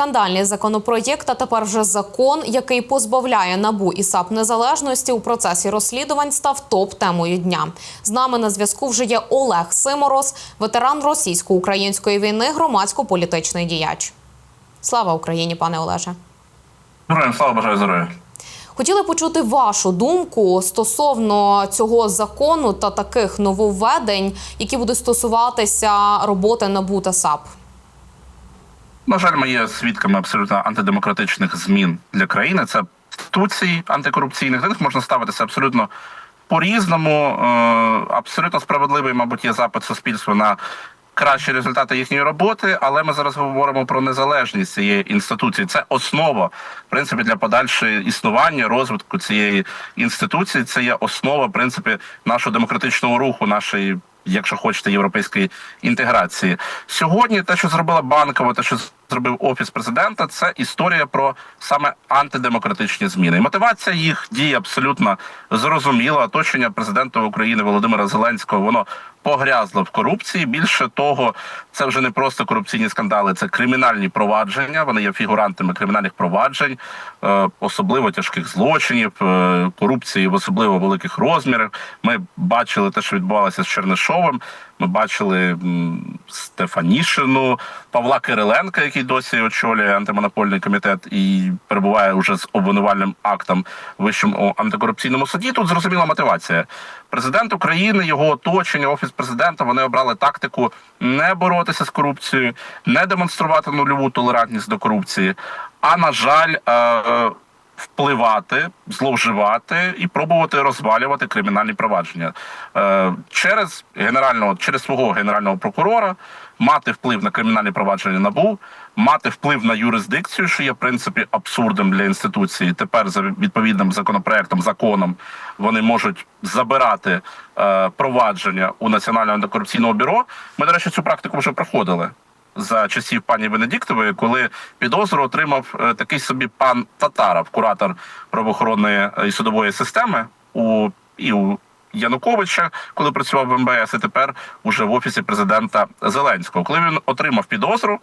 скандальний законопроєкт, а тепер вже закон, який позбавляє набу і САП незалежності у процесі розслідувань, став топ-темою дня. З нами на зв'язку вже є Олег Симороз, ветеран російсько-української війни, громадсько-політичний діяч. Слава Україні, пане Олеже. Героям слава бажаю здоров'я. Хотіли почути вашу думку стосовно цього закону та таких нововведень, які будуть стосуватися роботи НАБУ та САП. На жаль, ми є свідками абсолютно антидемократичних змін для країни. Це інституцій антикорупційних. До них можна ставитися абсолютно по-різному. Е, Абсолютно справедливий, мабуть, є запит суспільства на кращі результати їхньої роботи, але ми зараз говоримо про незалежність цієї інституції. Це основа, в принципі, для подальшого існування, розвитку цієї інституції. Це є основа, в принципі, нашого демократичного руху, нашої. Якщо хочете європейської інтеграції, сьогодні те, що зробила банкова, те, що зробив офіс президента, це історія про саме антидемократичні зміни. І мотивація їх дій абсолютно зрозуміла. Оточення президента України Володимира Зеленського воно погрязло в корупції. Більше того, це вже не просто корупційні скандали, це кримінальні провадження. Вони є фігурантами кримінальних проваджень, е, особливо тяжких злочинів, е, корупції в особливо великих розмірах. Ми бачили те, що відбувалося з Чернишовим. Ми бачили Стефанішину, Павла Кириленка, який досі очолює антимонопольний комітет і перебуває уже з обвинувальним актом в вищому антикорупційному суді. Тут зрозуміла мотивація. Президент України, його оточення, офіс президента. Вони обрали тактику не боротися з корупцією, не демонструвати нульову толерантність до корупції. А на жаль, е, е, впливати, зловживати і пробувати розвалювати кримінальні провадження е, через генерального, через свого генерального прокурора, мати вплив на кримінальні провадження набу, мати вплив на юрисдикцію, що є в принципі абсурдом для інституції. Тепер за відповідним законопроектом, законом вони можуть забирати е, провадження у національного антикорупційного бюро. Ми, до речі, цю практику вже проходили за часів пані Венедіктової, коли підозру отримав е, такий собі пан Татаров, куратор правоохоронної і судової системи у і у Януковича, коли працював в МБС, і тепер уже в офісі президента Зеленського. Коли він отримав підозру,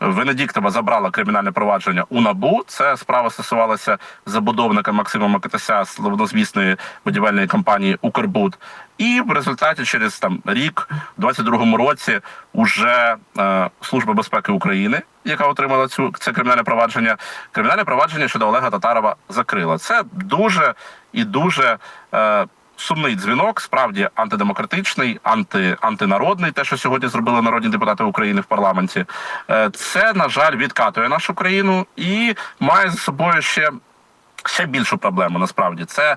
Венедіктова забрала кримінальне провадження у набу. Це справа стосувалася забудовника Максима Макатася славнозвісної будівельної компанії Укрбуд. І в результаті через там рік, в 22-му році, уже е, Служба безпеки України, яка отримала цю це кримінальне провадження, кримінальне провадження щодо Олега Татарова закрила. Це дуже і дуже. Е, Сумний дзвінок, справді антидемократичний, анти, антинародний, те, що сьогодні зробили народні депутати України в парламенті, Е, це на жаль відкатує нашу країну і має за собою ще, ще більшу проблему. Насправді це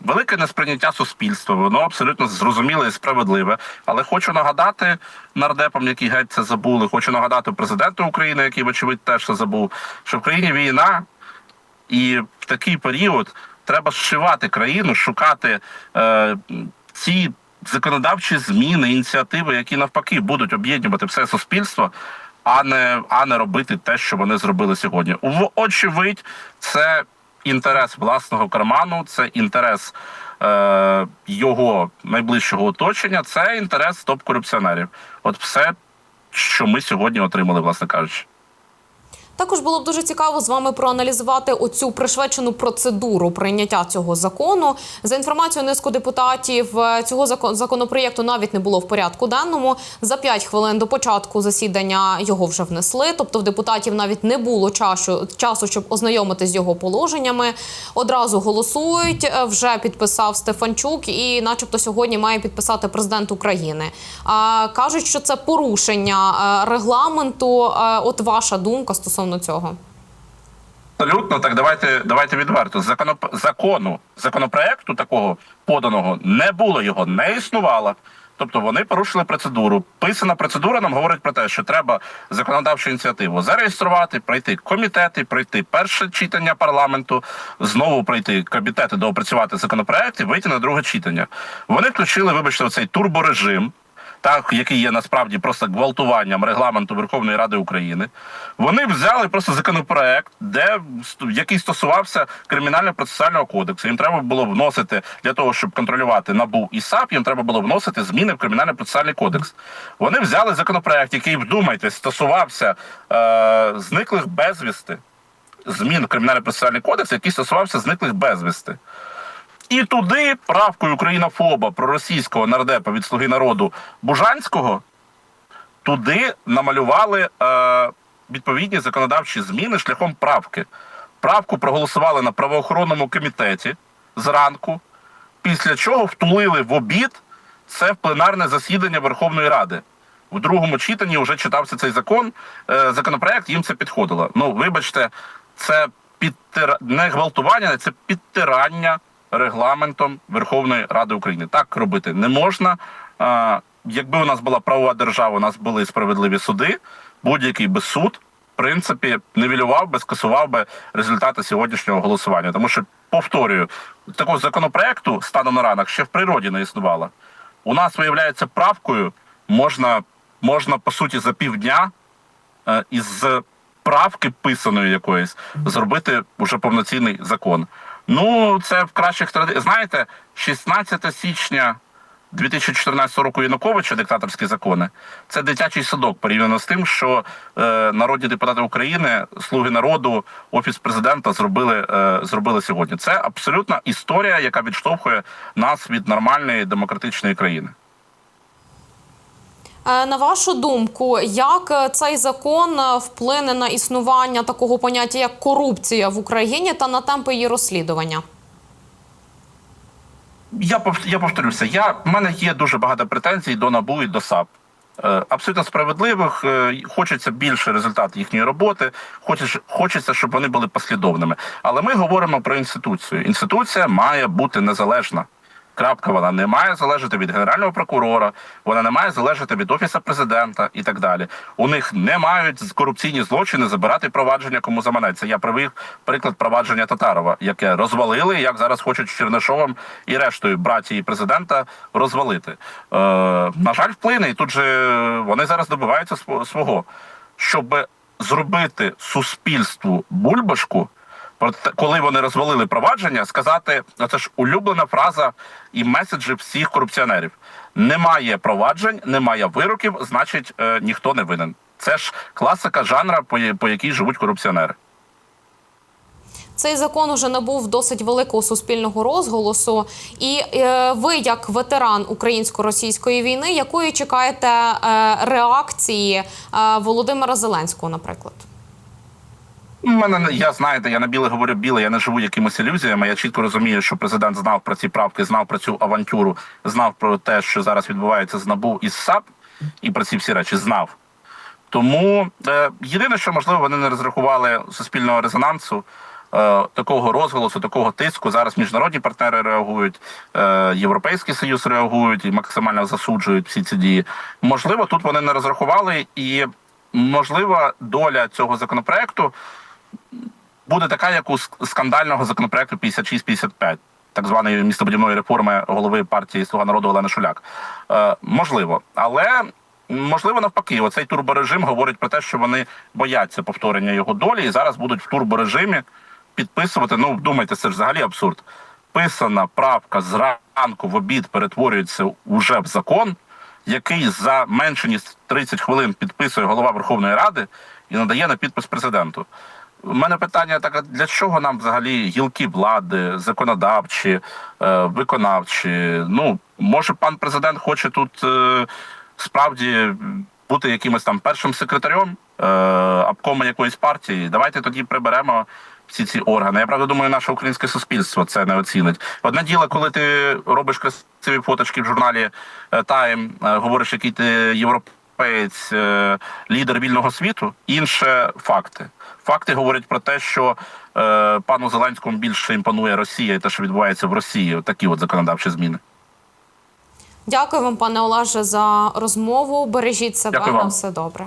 велике несприйняття суспільства. Воно абсолютно зрозуміле і справедливе. Але хочу нагадати нардепам, які геть це забули. Хочу нагадати президенту України, який вочевидь теж це забув, що в країні війна, і в такий період треба зшивати країну, шукати е, ці законодавчі зміни, ініціативи, які навпаки будуть об'єднувати все суспільство, а не, а не робити те, що вони зробили сьогодні. Очевидь, це інтерес власного карману, це інтерес е, його найближчого оточення, це інтерес топ-корупціонерів. От все, що ми сьогодні отримали, власне кажучи. Також було б дуже цікаво з вами проаналізувати оцю пришвидшену процедуру прийняття цього закону. За інформацією низку депутатів, е, цього закон- законопроєкту навіть не було в порядку денному. За 5 хвилин до початку засідання його вже внесли. Тобто, в депутатів навіть не було часу, часу, щоб ознайомитися з його положеннями. Одразу голосують. Е, Вже підписав Стефанчук, і, начебто, сьогодні має підписати президент України. А кажуть, що це порушення е, регламенту. От ваша думка стосовно цього. Абсолютно, так давайте давайте відверто. Законоп... закону законопроекту такого поданого не було, його не існувало. Тобто вони порушили процедуру. Писана процедура нам говорить про те, що треба законодавчу ініціативу зареєструвати, пройти комітети, пройти перше читання парламенту, знову пройти комітети, доопрацювати законопроект і вийти на друге читання. Вони включили, вибачте, цей турборежим. Так який є насправді просто гвалтуванням регламенту Верховної Ради України. Вони взяли просто законопроект, де який стосувався кримінально-процесуального кодексу. Їм треба було вносити для того, щоб контролювати набу і САП. Їм треба було вносити зміни в кримінально-процесуальний кодекс. Вони взяли законопроект, який вдумайтесь, стосувався е, зниклих безвісти. Змін в кримінально-процесуальний кодекс, який стосувався зниклих безвісти. І туди правкою українофоба проросійського нардепа від Слуги народу Бужанського туди намалювали е, відповідні законодавчі зміни шляхом правки. Правку проголосували на правоохоронному комітеті зранку, після чого втулили в обід це в пленарне засідання Верховної Ради. В другому читанні вже читався цей закон, е, законопроект, їм це підходило. Ну, вибачте, це підтира... не гвалтування, це підтирання регламентом Верховної Ради України. Так робити не можна. Якби у нас була правова держава, у нас були справедливі суди, будь-який би суд, в принципі, нівелював би, скасував би результати сьогоднішнього голосування. Тому що, повторюю, такого законопроекту станом на ранок ще в природі не існувало. У нас, виявляється, правкою можна, можна по суті, за півдня е, із правки писаної якоїсь зробити вже повноцінний закон. Ну, це в кращих традиціях. Знаєте, 16 січня 2014 року Януковича диктаторські закони це дитячий садок порівняно з тим, що е, народні депутати України, слуги народу, офіс президента зробили, е, зробили сьогодні. Це абсолютна історія, яка відштовхує нас від нормальної демократичної країни. Е, На вашу думку, як е, цей закон е, вплине на існування такого поняття як корупція в Україні та на темпи її розслідування? Я я повторюся. Я в мене є дуже багато претензій до НАБУ і до САП. Абсолютно справедливих. Хочеться більше результат їхньої роботи. Хочеться, щоб вони були послідовними. Але ми говоримо про інституцію. Інституція має бути незалежна. Крапка, вона не має залежати від генерального прокурора, вона не має залежати від офісу президента і так далі. У них не мають корупційні злочини забирати провадження, кому заманеться. Я привів приклад провадження Татарова, яке розвалили, як зараз хочуть Чернишовим і рештою братії президента розвалити. Е, на жаль, вплине, і тут же вони зараз добиваються сво- свого, щоб зробити суспільству бульбашку. Про те, коли вони розвалили провадження, сказати це ж улюблена фраза і меседжі всіх корупціонерів: немає проваджень, немає вироків, значить е, ніхто не винен. Це ж класика жанра, по якій живуть корупціонери. Цей закон уже набув досить великого суспільного розголосу. І е, ви, як ветеран українсько-російської війни, якої чекаєте е, реакції е, Володимира Зеленського, наприклад? Мене не- я знаєте, я на біле говорю біле, я не живу якимись ілюзіями. Я чітко розумію, що президент знав про ці правки, знав про цю авантюру, знав про те, що зараз відбувається з НАБУ і САП, і про ці всі речі знав. Тому е, єдине, що можливо вони не розрахували суспільного резонансу, е, такого розголосу, такого тиску. Зараз міжнародні партнери реагують, е, Європейський Союз реагують і максимально засуджують всі ці дії. Можливо, тут вони не розрахували, і можливо, доля цього законопроекту буде така, як у скандального законопроекту 56-55, так званої містобудівної реформи голови партії Слуга народу Олени Шуляк. Е, можливо, але можливо навпаки, оцей турборежим говорить про те, що вони бояться повторення його долі, і зараз будуть в турборежимі підписувати. Ну, думайте, це ж взагалі абсурд. Писана правка зранку в обід перетворюється уже в закон, який за менше ніж 30 хвилин підписує голова Верховної Ради і надає на підпис президенту. У мене питання таке: для чого нам взагалі гілки влади, законодавчі, е, виконавчі? Ну, може, пан президент хоче тут е, справді бути якимось там першим секретарем е, обкому якоїсь партії. Давайте тоді приберемо всі ці органи. Я правда думаю, наше українське суспільство це не оцінить. Одне діло, коли ти робиш красиві фоточки в журналі Тайм, говориш, який ти європейць, е, лідер вільного світу. Інше факти. Факти говорять про те, що е, пану Зеленському більше імпонує Росія і те, що відбувається в Росії. Такі от законодавчі зміни. Дякую вам, пане Олеже, за розмову. Бережіть себе Дякую на вам. все добре.